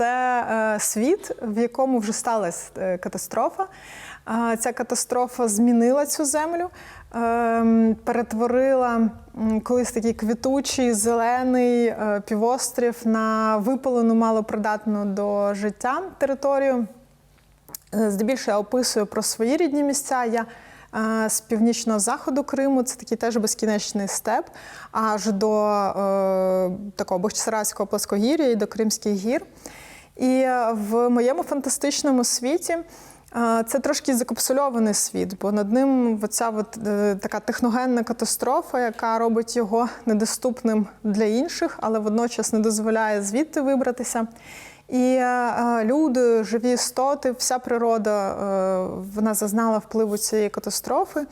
це е, світ, в якому вже сталася е, катастрофа. Ця катастрофа змінила цю землю, е, перетворила колись такий квітучий, зелений е, півострів на випалену, малопридатну до життя територію. Здебільшого я описую про свої рідні місця. Я з північного заходу Криму, це такий теж безкінечний степ, аж до е, такого Бахчисарайського плоскогір'я і до Кримських гір. І е, в моєму фантастичному світі е, це трошки закапсульований світ, бо над ним оця от, е, така техногенна катастрофа, яка робить його недоступним для інших, але водночас не дозволяє звідти вибратися. І люди, живі істоти, вся природа вона зазнала впливу цієї катастрофи.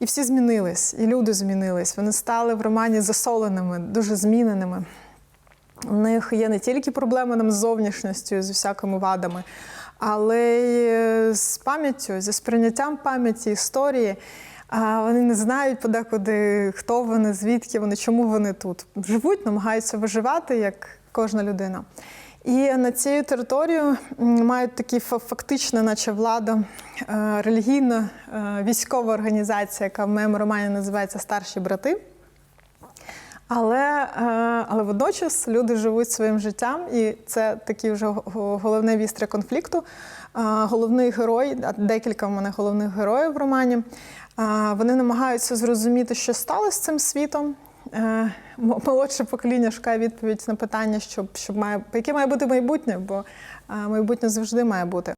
І всі змінились, і люди змінились. Вони стали в романі засоленими, дуже зміненими. У них є не тільки проблеми нам з зовнішністю, з усякими вадами, але й е, з пам'яттю, зі сприйняттям пам'яті, історії. А Вони не знають подекуди, хто вони, звідки вони, чому вони тут. Живуть, намагаються виживати, як кожна людина. І на цю територію мають такі фа- фактично, наче влада, е, релігійна е, військова організація, яка в моєму романі називається Старші брати. Але, е, але водночас люди живуть своїм життям, і це такий вже головне вістря конфлікту. Е, Головний герой, декілька в мене головних героїв в романі. е, Вони намагаються зрозуміти, що сталося з цим світом. Молодше покоління шукає відповідь на питання, щоб, щоб має, яке має бути майбутнє, бо майбутнє завжди має бути.